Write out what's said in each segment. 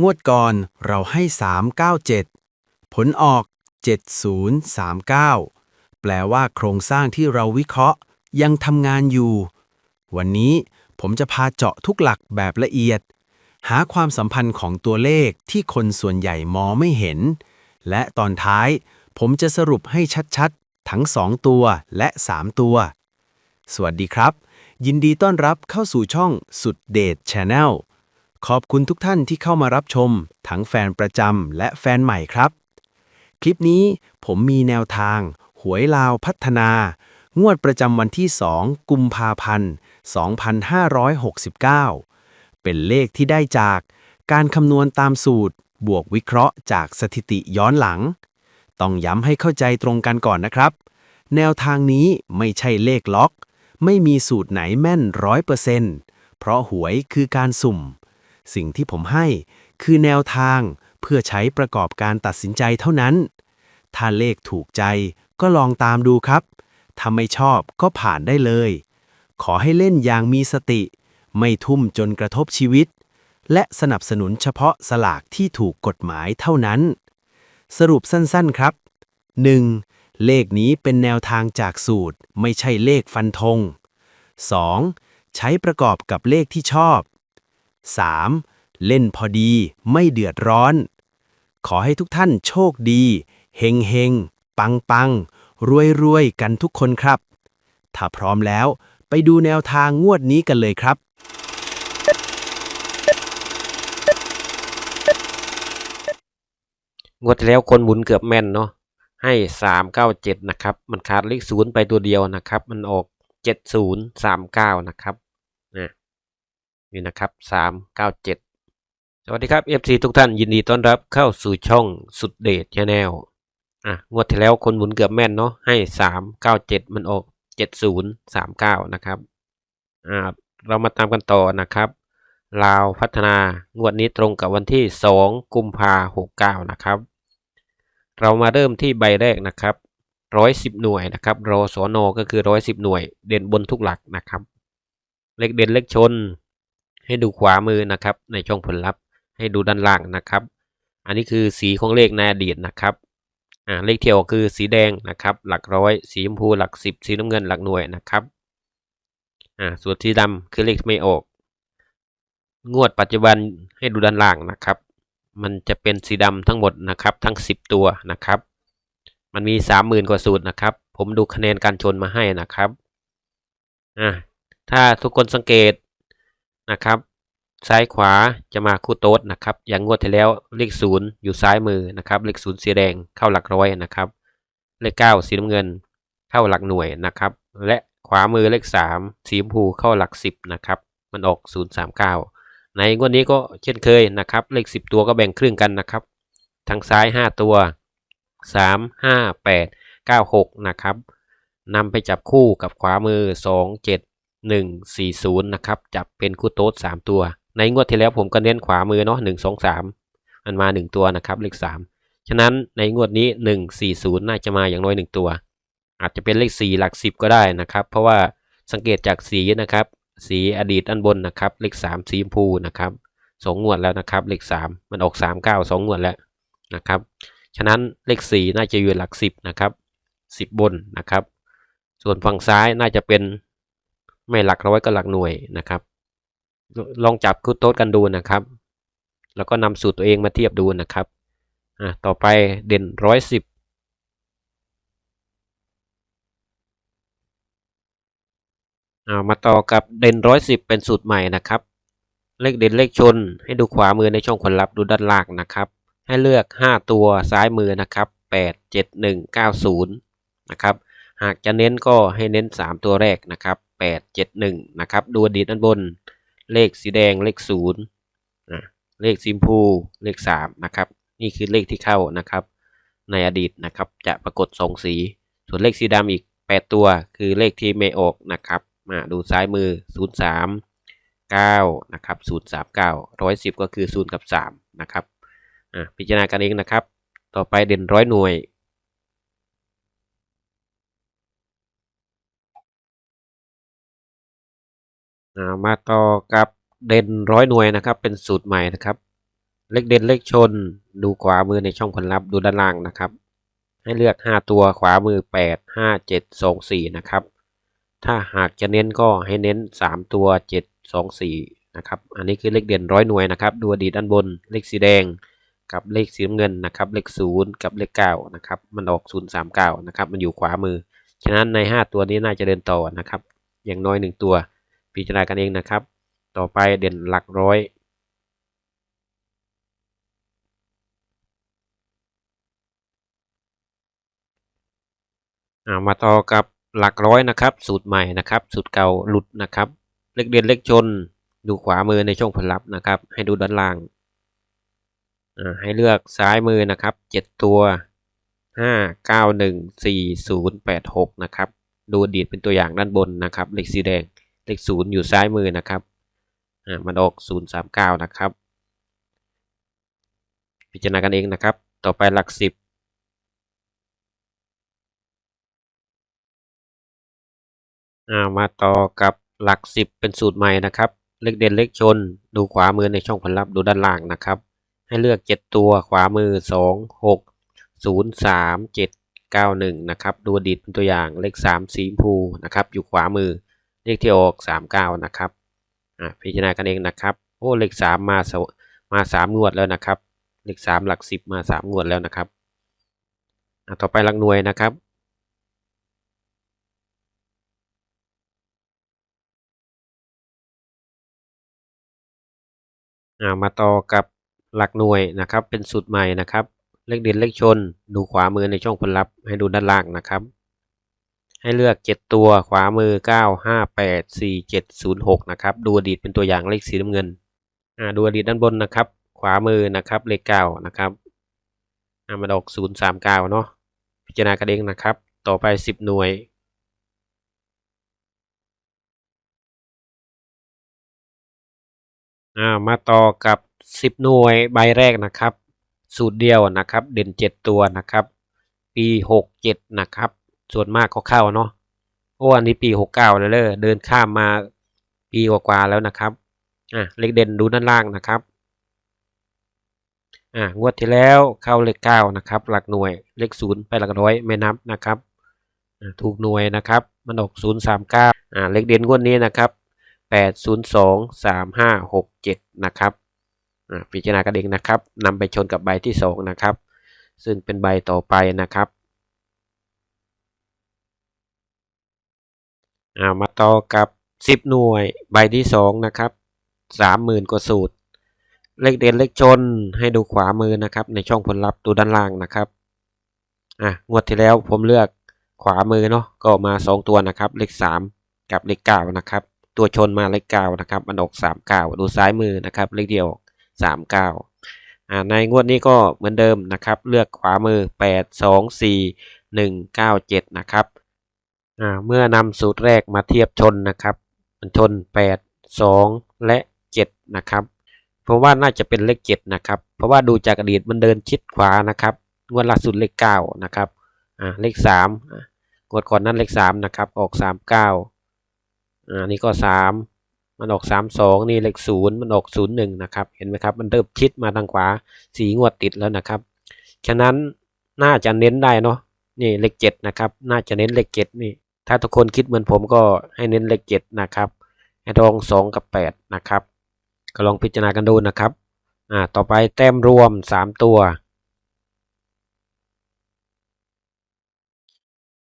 งวดก่อนเราให้ 397 ผลออก 7039 แปลว่าโครงสร้างที่เราวิเคราะห์ยังทำงานอยู่ วันนี้ผมจะพาเจาะทุกหลักแบบละเอียด หาความสัมพันธ์ของตัวเลขที่คนส่วนใหญ่มองไม่เห็น และตอนท้ายผมจะสรุปให้ชัดๆ ทั้ง 2 ตัวและ 3 ตัว สวัสดีครับ ยินดีต้อนรับเข้าสู่ช่องสุดเดท Channel ขอบคุณทุกท่านที่เข้ามารับชม ทั้งแฟนประจำและแฟนใหม่ครับ คลิปนี้ผมมีแนวทาง หวยลาวพัฒนา งวดประจำวันที่ 2 กุมภาพันธ์ 2569 เป็นเลขที่ได้จากการคำนวณตามสูตร บวกวิเคราะห์จากสถิติย้อนหลัง ต้องย้ำให้เข้าใจตรงกันก่อนนะครับ แนวทางนี้ไม่ใช่เลขล็อก ไม่มีสูตรไหนแม่นร้อยเปอร์เซ็นต์เพราะหวยคือการสุ่ม สิ่งที่ผมให้คือแนวทางเพื่อใช้ประกอบการตัดสินใจเท่านั้น ถ้าเลขถูกใจก็ลองตามดูครับ ถ้าไม่ชอบก็ผ่านได้เลย ขอให้เล่นอย่างมีสติ ไม่ทุ่มจนกระทบชีวิต และสนับสนุนเฉพาะสลากที่ถูกกฎหมายเท่านั้น สรุปสั้นๆครับ 1. เลขนี้เป็นแนวทางจากสูตร ไม่ใช่เลขฟันธง 2. ใช้ประกอบกับเลขที่ชอบ 3. เล่นพอดีไม่เดือดร้อน ขอให้ทุกท่านโชคดี เฮงเฮงปังปังรวยรวยกันทุกคนครับ ถ้าพร้อมแล้วไปดูแนวทางงวดนี้กันเลยครับ งวดที่แล้วคนหมุนเกือบแม่นเนาะให้สามเก้าเจ็ดนะครับ มันขาดเลขศูนย์ไปตัวเดียวนะครับ มันออกเจ็ดศูนย์สามเก้านะครับ นี่นะครับสามเก้าเจ็ดสวัสดีครับ FC ทุกท่านยินดีต้อนรับเข้าสู่ช่องสุดเดชชาแนลอะงวดที่แล้วคนหมุนเกือบแม่นเนาะให้สามเก้าเจ็ดมันออกเจ็ดศูนย์สามเก้านะครับอ่าเรามาตามกันต่อนะครับลาวพัฒนางวดนี้ตรงกับวันที่สองกุมภาหกเก้านะครับ เรามาเริ่มที่ใบแรกนะครับร้อยสิบหน่วยนะครับรอสอนอก็คือร้อยสิบหน่วย เด่นบนทุกหลักนะครับ เลขเด่นเลขชน ให้ดูขวามือนะครับ ในช่องผลลัพธ์ ให้ดูด้านล่างนะครับ อันนี้คือสีของเลขในอดีตนะครับอ่าเลขเที่ยวคือสีแดงนะครับ หลักร้อย สีชมพูหลักสิบสีน้ำเงินหลักหน่วยนะครับอ่าส่วนสีดำคือเลขไม่ออก งวดปัจจุบันให้ดูด้านล่างนะครับ มันจะเป็นสีดำทั้งหมดนะครับ ทั้ง 10 ตัวนะครับ มันมี 30,000 กว่าสูตรนะครับ ผมดูคะแนนการชนมาให้นะครับอะถ้าทุกคนสังเกต นะครับ ซ้ายขวาจะมาคู่โต๊ดนะครับ อย่างงวดที่แล้วเลขศูนย์อยู่ซ้ายมือนะครับ เลขศูนย์สีแดงเข้าหลักร้อยนะครับ เลขเก้าสีน้ำเงินเข้าหลักหน่วยนะครับ และขวามือเลขสามสีชมพูเข้าหลักสิบนะครับ มันออกศูนย์สามเก้าในงวดนี้ก็เช่นเคยนะครับ เลข10ตัวก็แบ่งครึ่งกันนะครับ ทางซ้าย5ตัว3 5 8 9 6นะครับนำไปจับคู่กับขวามือ2 7 1 4 0 นะครับ จับเป็นคู่โต๊ด3 ตัว ในงวดที่แล้วผมก็เน้นขวามือเนาะ1 2 3 มันมา 1 ตัวนะครับเลข 3 ฉะนั้นในงวดนี้ 1 4 0 น่าจะมาอย่างน้อย 1 ตัว อาจจะเป็นเลข 4 หลัก 10 ก็ได้นะครับ เพราะว่าสังเกตจากสีนะครับ สีอดีตอันบนนะครับ เลขสามสีชมพูนะครับสองงวดแล้วนะครับ เลขสามมันออกสามเก้าสองงวดแล้วนะครับ ฉะนั้นเลขสี่น่าจะอยู่หลักสิบนะครับสิบบนนะครับ ส่วนฝั่งซ้ายน่าจะเป็น ไม่หลักร้อยก็หลักหน่วยนะครับ ลองจับคูโต๊ดกันดูนะครับ แล้วก็นำสูตรตัวเองมาเทียบดูนะครับอะต่อไปเด่นร้อยสิบเอามาต่อกับเด่นร้อยสิบเป็นสูตรใหม่นะครับ เลขเด่นเลขชนให้ดูขวามือในช่องผลลัพธ์ดูด้านล่างนะครับ ให้เลือก 5 ตัวซ้ายมือนะครับ8 7 1 9 0นะครับหากจะเน้นก็ให้เน้น 3 ตัวแรกนะครับ 8 7 1 นะครับ ดูอดีตด้านบน เลขสีแดงเลข0นะเลขซิมพูเลข 3 นะครับ นี่คือเลขที่เข้านะครับ ในอดีตนะครับจะปรากฏ2สี ส่วนเลขสีดำอีก 8 ตัว คือเลขที่ไม่ออกนะครับ มาดูซ้ายมือ 0 3 9นะครับ0 3 9 110 ก็คือ 0 กับ 3 นะครับพิจารณากันเองนะครับ ต่อไปเด่นร้อยหน่วย มาต่อกับเด่นร้อยหน่วยนะครับ เป็นสูตรใหม่นะครับ เลขเด่นเลขชน ดูขวามือในช่องผลลัพธ์ดูด้านล่างนะครับ ให้เลือก 5 ตัวขวามือ 8 5 7 2 4 นะครับ ถ้าหากจะเน้นก็ให้เน้น 3 ตัว 7 2 4 นะครับ อันนี้คือเลขเด่นร้อยหน่วยนะครับ ดูอดีตด้านบนเลขสีแดงกับเลขสีน้ำเงินนะครับ เลข 0 กับเลข9นะครับ มันออก 0 3 9 นะครับ มันอยู่ขวามือ ฉะนั้นใน 5 ตัวนี้น่าจะเดินต่อนะครับ อย่างน้อย 1 ตัว พิจารณากันเองนะครับ ต่อไปเด่นหลักร้อยามาต่อกับหลักร้อยนะครับ สูตรใหม่นะครับ สูตรเก่าหลุดนะครับ เลขเด่นเลขชน ดูขวามือในช่องผลลัพธ์นะครับ ให้ดูด้านล่างาให้เลือกซ้ายมือนะครับเจ็ดตัวห้าเก้าหนึ่งสี่ศูนย์แปดหกนะครับ ดูดีตเป็นตัวอย่างด้านบนนะครับ เลขสีแดง เลขศูนย์อยู่ซ้ายมือนะครับอ่ามันออกศูนย์สามเก้านะครับ พิจารณากันเองนะครับ ต่อไปหลักสิบอ่ามาต่อกับหลักสิบเป็นสูตรใหม่นะครับ เลขเด่นเลขชน ดูขวามือในช่องผลลัพธ์ดูด้านล่างนะครับ ให้เลือกเจ็ดตัวขวามือสองหกศูนย์สามเจ็ดเก้าหนึ่งนะครับ ดูอดีตเป็นตัวอย่างเลขสามสีชมพูนะครับ อยู่ขวามือ เลขที่ออกสามเก้านะครับพิจารณากันเองนะครับ โอ้เลขสามมาสวมาสามงวดแล้วนะครับเลขสามหลักสิบมาสามงวดแล้วนะครับต่อไปหลักหน่วยนะครับามาต่อกับหลักหน่วยนะครับ เป็นสูตรใหม่นะครับ เลขเด่นเลขชน ดูขวามือในช่องผลลัพธ์ให้ดูด้านล่างนะครับ ให้เลือกเจ็ดตัวขวามือเก้าห้าแปดสี่เจ็ดศูนย์หกนะครับ ดูอดีตเป็นตัวอย่างเลขสีน้ำเงินอ่าดูอดีตด้านบนนะครับ ขวามือนะครับเลขเก้านะครับอ่ามาออกศูนย์สามเก้าเนาะพิจารณากันเองนะครับ ต่อไปสิบหน่วยอ่ามาต่อกับสิบหน่วยใบแรกนะครับ สูตรเดียวนะครับ เด่นเจ็ดตัวนะครับ ปีหกเจ็ดนะครับ ส่วนมากก็เข้าเนาะโอ้อันนี้ปีหกเก้าแล้วเลยเดินข้ามมาปีกว่าๆแล้วนะครับอะเลขเด่นดูด้านล่างนะครับอ่างวดที่แล้วเข้าเลขเก้านะครับ หลักหน่วยเลขศูนย์ไปหลักร้อยไม่นับนะครับอ่าถูกหน่วยนะครับมันออกศูนย์สามเก้าอ่าเลขเด่นงวดนี้นะครับแปดศูนย์สองสามห้าหกเจ็ดนะครับอ่าพิจารณากันเองนะครับนำไปชนกับใบที่สองนะครับ ซึ่งเป็นใบต่อไปนะครับ อ่ามาต่อกับสิบหน่วยใบที่สองนะครับสามหมื่นกว่าสูตร เลขเด่นเลขชนให้ดูขวามือนะครับ ในช่องผลลัพธ์ดูด้านล่างนะครับอะงวดที่แล้วผมเลือกขวามือเนาะก็มาสองตัวนะครับ เลขสามกับเลขเก้านะครับ ตัวชนมาเลขเก้านะครับมันออกสามเก้าดูซ้ายมือนะครับเลขเดียวสามเก้าอ่าในงวดนี้ก็เหมือนเดิมนะครับ เลือกขวามือแปดสองสี่หนึ่งเก้าเจ็ดนะครับ เมื่อนำสูตรแรกมาเทียบชนนะครับมันชนแปดสองและเจ็ดนะครับเพราะว่าน่าจะเป็นเลขเจ็ดนะครับ เพราะว่าดูจากอดีตมันเดินชิดขวานะครับงวดล่าสุดเลขเก้านะครับอ่าเลขสามอ่างวดก่อนนั้นเลขสามนะครับ ออกสามเก้าอ่านี่ก็สามมันออกสามสองนี่เลขศูนย์มันออกศูนย์หนึ่งนะครับ เห็นไหมครับ มันเริ่มชิดมาทางขวาสีงวดติดแล้วนะครับ ฉะนั้นน่าจะเน้นได้เนาะนี่เลขเจ็ดนะครับ น่าจะเน้นเลขเจ็ดนี่ ถ้าทุกคนคิดเหมือนผมก็ให้เน้นเลขเจ็ดนะครับให้ตรงสองกับแปดนะครับ ก็ลองพิจารณากันดูนะครับ อ่า ต่อไปแต้มรวมสามตัว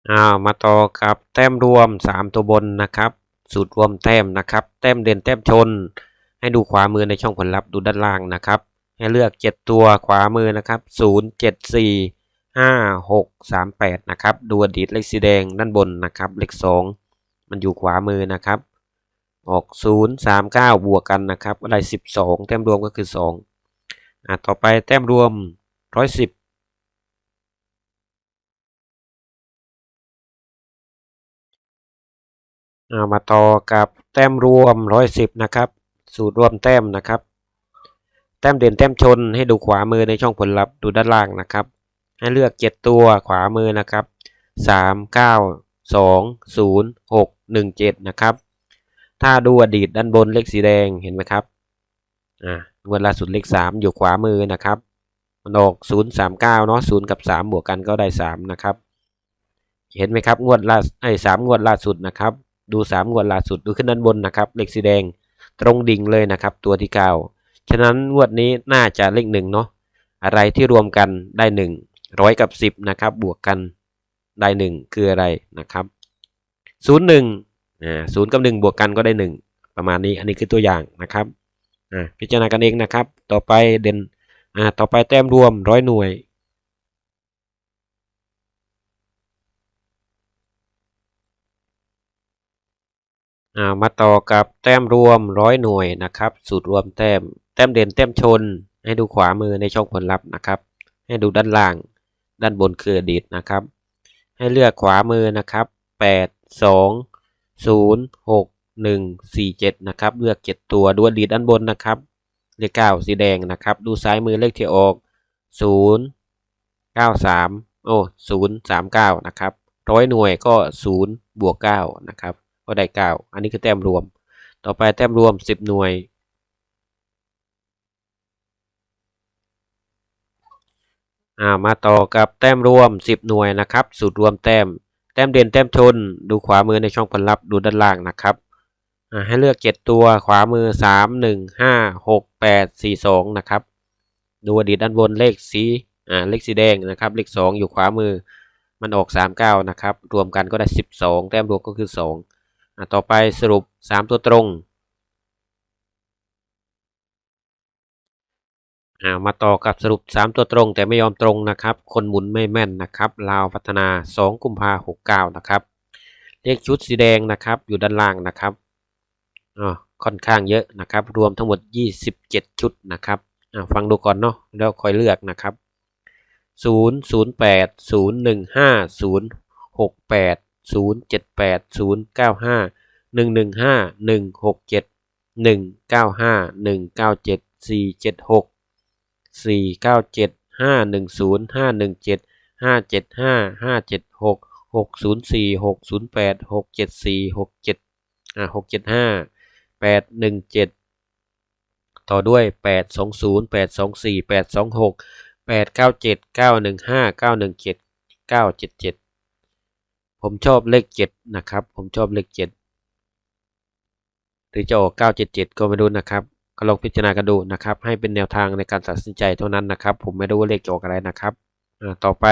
อ่า มาต่อกับแต้มรวมสามตัวบนนะครับ สูตรรวมแต้มนะครับ แต้มเด่นแต้มชน ให้ดูขวามือในช่องผลลัพธ์ดูด้านล่างนะครับ ให้เลือกเจ็ดตัวขวามือนะครับศูนย์ เจ็ดสี่ห้าหกสามแปดนะครับดูอดีตเลขสีแดงด้านบนนะครับเลขสองมันอยู่ขวามือนะครับออกศูนย์สามเก้าบวกกันนะครับก็ได้สิบสองแต้มรวมก็คือสองอ่าต่อไปแต้มรวมร้อยสิบอ่ามาต่อกับแต้มรวมร้อยสิบนะครับ สูตรรวมแต้มนะครับ แต้มเด่นแต้มชนให้ดูขวามือในช่องผลลัพธ์ดูด้านล่างนะครับ ให้เลือกเจ็ดตัวขวามือนะครับสามเก้าสองศูนย์หกหนึ่งเจ็ดนะครับ ถ้าดูอดีตด้านบนเลขสีแดงเห็นไหมครับ อ่างวดล่าสุดเลขสามอยู่ขวามือนะครับมันออกศูนย์สามเก้าเนาะศูนย์กับสามบวกกันก็ได้สามนะครับ เห็นไหมครับ งวดล่าไอ้สามงวดล่าสุดนะครับ ดูสามงวดล่าสุดดูขึ้นด้านบนนะครับ เลขสีแดงตรงดิ่งเลยนะครับ ตัวที่เก้าฉะนั้นงวดนี้น่าจะเลขหนึ่งเนาะอะไรที่รวมกันได้หนึ่ง ร้อยกับสิบนะครับบวกกันได้หนึ่งคืออะไรนะครับศูนย์หนึ่งอ่าศูนย์กับหนึ่งบวกกันก็ได้หนึ่งประมาณนี้อันนี้คือตัวอย่างนะครับอ่าพิจารณากันเองนะครับ ต่อไปเด่นอ่าต่อไปแต้มรวมร้อยหน่วยามาต่อกับแต้มรวมร้อยหน่วยนะครับ สูตรรวมแต้ม แต้มเด่นแต้มชน ให้ดูขวามือในช่องผลลัพธ์นะครับ ให้ดูด้านล่าง ด้านบนคืออดีตนะครับ ให้เลือกขวามือนะครับแปดสองศูนย์หกหนึ่งสี่เจ็ดนะครับ เลือกเจ็ดตัวดูอดีตด้านบนนะครับ เลขเก้าสีแดงนะครับ ดูซ้ายมือเลขที่ออกศูนย์เก้าสามโอ้ศูนย์สามเก้านะครับร้อยหน่วยก็ศูนย์บวกเก้านะครับ ก็ได้เก้าอันนี้คือแต้มรวม ต่อไปแต้มรวมสิบหน่วย อ่ามาต่อกับแต้มรวมสิบหน่วยนะครับ สูตรรวมแต้ม แต้มเด่นแต้มชน ดูขวามือในช่องผลลัพธ์ดูด้านล่างนะครับอ่าให้เลือกเจ็ดตัวขวามือสามหนึ่งห้าหกแปดสี่สองนะครับ ดูอดีตด้านบนเลขสีอ่าเลขสีแดงนะครับ เลขสองอยู่ขวามือมันออกสามเก้านะครับ รวมกันก็ได้สิบสองแต้มรวมก็คือสองอะต่อไปสรุป 3 ตัวตรง อามาต่อกับสรุป 3 ตัวตรงแต่ไม่ยอมตรงนะครับ คนหมุนไม่แม่นนะครับลาวพัฒนา 2 กุมภาหกเก้านะครับเลขชุดสีแดงนะครับอยู่ด้านล่างนะครับอ๋อค่อนข้างเยอะนะครับ รวมทั้งหมด 27 ชุดนะครับฟังดูก่อนเนาะแล้วค่อยเลือกนะครับ 0 0 8 0 1 5 0 6 8 0 7 8 0 9 5 1 1 5 1 6 7 1 9 5 1 9 7 4 7 6 สี่เก้าเจ็ดห้าหนึ่งศูนย์ห้าหนึ่งเจ็ดห้าเจ็ดห้าห้าเจ็ดหกหกศูนย์สี่หกศูนย์แปดหกเจ็ดสี่หกเจ็ดอ่าหกเจ็ดห้าแปดหนึ่งเจ็ดต่อด้วยแปดสองศูนย์แปดสองสี่แปดสองหกแปดเก้าเจ็ดเก้าหนึ่งห้าเก้าหนึ่งเจ็ดเก้าเจ็ดเจ็ดผมชอบเลขเจ็ดนะครับ ผมชอบเลขเจ็ดหรือจะออกเก้าเจ็ดเจ็ดก็ไม่รู้นะครับ ก็ลองพิจารณากันดูนะครับ ให้เป็นแนวทางในการตัดสินใจเท่านั้นนะครับ ผมไม่รู้ว่าเลขจะออกอะไรนะครับต่อไป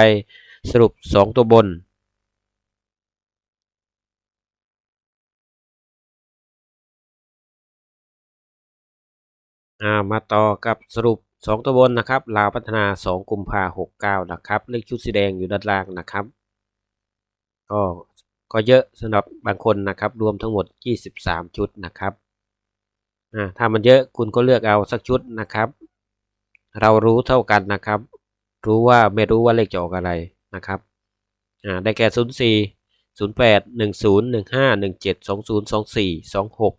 สรุปสองตัวบนามาต่อกับสรุปสองตัวบนนะครับลาวพัฒนาสองกุมภาหกเก้านะครับ เลขชุดสีแดงอยู่ด้านล่างนะครับ ก็ก็เยอะสำหรับบางคนนะครับ รวมทั้งหมด 23 ชุดนะครับ ถ้ามันเยอะคุณก็เลือกเอาสักชุดนะครับ เรารู้เท่ากันนะครับ รู้ว่าไม่รู้ว่าเลขจะออกอะไรนะครับได้แก่ 0 4 0 8 1 0 1 5 1 7 2 0 2 4 2 6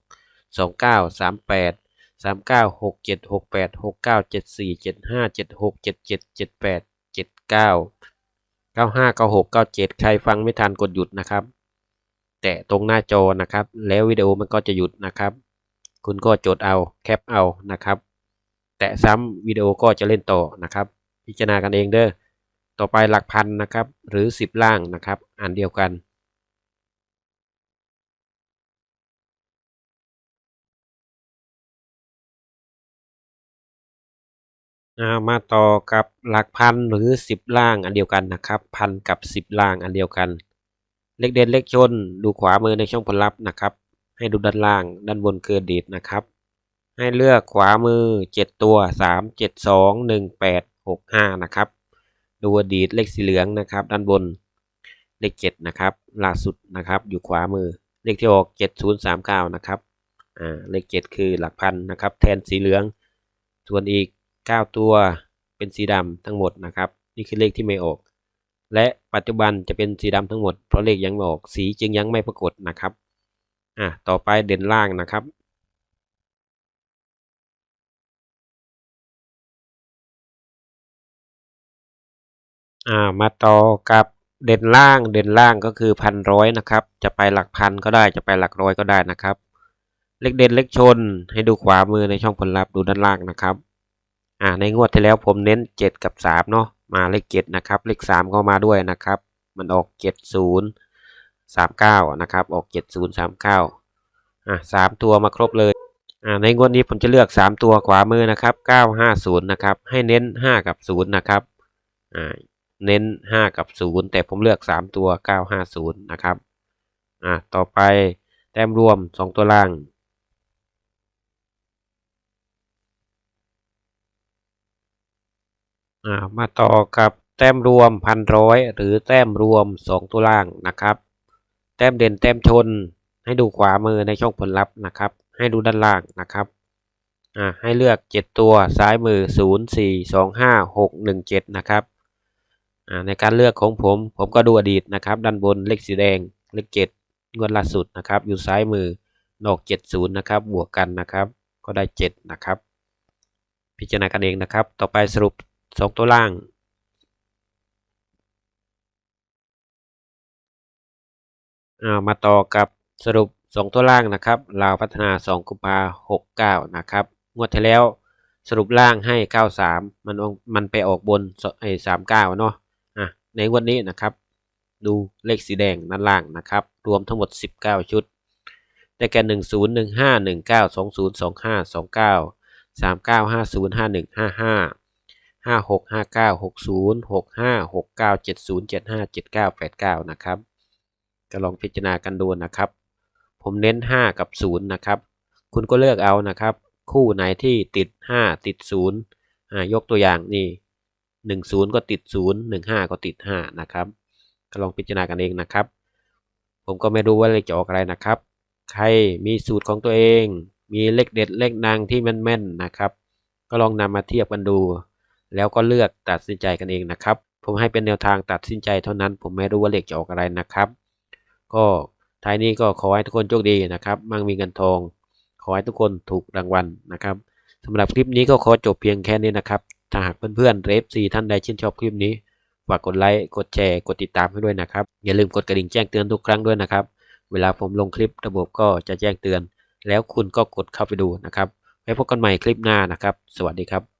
2 9 3 8 3 9 6 7 6 8 6 9 7 4 7 5 7 6 7 7 7 8 7 9 95 96 97 ใครฟังไม่ทันกดหยุดนะครับ แตะตรงหน้าจอนะครับ แล้ววิดีโอมันก็จะหยุดนะครับ คุณก็จดเอาแคปเอานะครับ แตะซ้ำวิดีโอก็จะเล่นต่อนะครับ พิจารณากันเองเด้อต่อไปหลักพันนะครับ หรือ 10 ล่างนะครับอันเดียวกันามาต่อกับหลักพันหรือสิบล่างอันเดียวกันนะครับพันกับสิบล่างอันเดียวกัน เลขเด่นเลขชนดูขวามือในช่องผลลัพธ์นะครับ ให้ดูด้านล่างด้านบนคือดีตนะครับ ให้เลือกขวามือเจ็ดตัวสามเจ็ดสองหนึ่งแปดหกห้านะครับ ดูดีตเลขสีเหลืองนะครับ ด้านบนเลขเจ็ดนะครับล่าสุดนะครับอยู่ขวามือเลขที่ออกเจ็ดศูนย์สามเก้านะครับอ่าเลขเจ็ดคือหลักพันนะครับ แทนสีเหลือง ส่วนอีก 9 ตัวเป็นสีดำทั้งหมดนะครับ นี่คือเลขที่ไม่ออก และปัจจุบันจะเป็นสีดำทั้งหมดเพราะเลขยังไม่ออกสีจึงยังไม่ปรากฏนะครับ อะต่อไปเด่นล่างนะครับ อ่ามาต่อกับเด่นล่างเด่นล่างก็คือพันร้อยนะครับ จะไปหลักพันก็ได้จะไปหลักร้อยก็ได้นะครับ เลขเด่นเลขชนให้ดูขวามือในช่องผลลัพธ์ดูด้านล่างนะครับ อ่าในงวดที่แล้วผมเน้นเจ็ดกับสามเนาะมาเลขเจ็ดนะครับ เลขสามก็มาด้วยนะครับ มันออกเจ็ดศูนย์สามเก้านะครับออกเจ็ดศูนย์สามเก้าอ่าสามตัวมาครบเลยอ่าในงวดนี้ผมจะเลือกสามตัวขวามือนะครับเก้าห้าศูนย์นะครับให้เน้นห้ากับศูนย์นะครับอ่าเน้นห้ากับศูนย์แต่ผมเลือกสามตัวเก้าห้าศูนย์นะครับอ่าต่อไปแต้มรวมสองตัวล่างอ่ามาต่อกับแต้มรวมพันร้อยหรือแต้มรวมสองตัวล่างนะครับ แต้มเด่นแต้มชน ให้ดูขวามือในช่องผลลัพธ์นะครับ ให้ดูด้านล่างนะครับอ่าให้เลือกเจ็ดตัวซ้ายมือศูนย์สี่สองห้าหกหนึ่งเจ็ดนะครับอ่าในการเลือกของผม ผมก็ดูอดีตนะครับ ด้านบนเลขสีแดงเลขเจ็ดงวดล่าสุดนะครับ อยู่ซ้ายมือนอกเจ็ดศูนย์นะครับ บวกกันนะครับ ก็ได้เจ็ดนะครับ พิจารณากันเองนะครับ ต่อไปสรุปสองตัวล่าง อามาต่อกับสรุปสองตัวล่างนะครับลาวพัฒนาสองกุมภาหกเก้านะครับงวดที่แล้วสรุปล่างให้เก้าสามมันมันไปออกบนไอ้สามเก้าเนาะอะในวดนี้นะครับ ดูเลขสีแดงด้านล่างนะครับ รวมทั้งหมดสิบเก้าชุด ได้แก่หนึ่งศูนย์หนึ่งห้าหนึ่งเก้าสองศูนย์สองห้าสองเก้าสามเก้าห้าศูนย์ห้าหนึ่งห้าห้าห้าหกห้าเก้าหกศูนย์หกห้าหกเก้าเจ็ดศูนย์เจ็ดห้าเจ็ดเก้าแปดเก้านะครับ ก็ลองพิจารณากันดูนะครับ ผมเน้นห้ากับศูนย์นะครับ คุณก็เลือกเอานะครับ คู่ไหนที่ติดห้าติดศูนย์อ่ายกตัวอย่างนี่หนึ่งศูนย์ก็ติดศูนย์หนึ่งห้าก็ติดห้านะครับ ก็ลองพิจารณากันเองนะครับ ผมก็ไม่รู้ว่าเลขจะออกอะไรนะครับ ใครมีสูตรของตัวเอง มีเลขเด็ดเลขนางที่แม่นๆนะครับ ก็ลองนำมาเทียบกันดู แล้วก็เลือกตัดสินใจกันเองนะครับ ผมให้เป็นแนวทางตัดสินใจเท่านั้น ผมไม่รู้ว่าเลขจะออกอะไรนะครับ ก็ท้ายนี้ก็ขอให้ทุกคนโชคดีนะครับ มั่งมีเงินทอง ขอให้ทุกคนถูกรางวัลนะครับสำหรับคลิปนี้ก็ขอจบเพียงแค่นี้นะครับ ถ้าหากเพื่อนๆเรฟซีท่านใดชื่นชอบคลิปนี้ ฝากกดไลค์ กดแชร์ กดติดตามให้ด้วยนะครับ อย่าลืมกดกระดิ่งแจ้งเตือนทุกครั้งด้วยนะครับ เวลาผมลงคลิประบบก็จะแจ้งเตือน แล้วคุณก็กดเข้าไปดูนะครับ ไว้พบกันใหม่คลิปหน้านะครับ สวัสดีครับ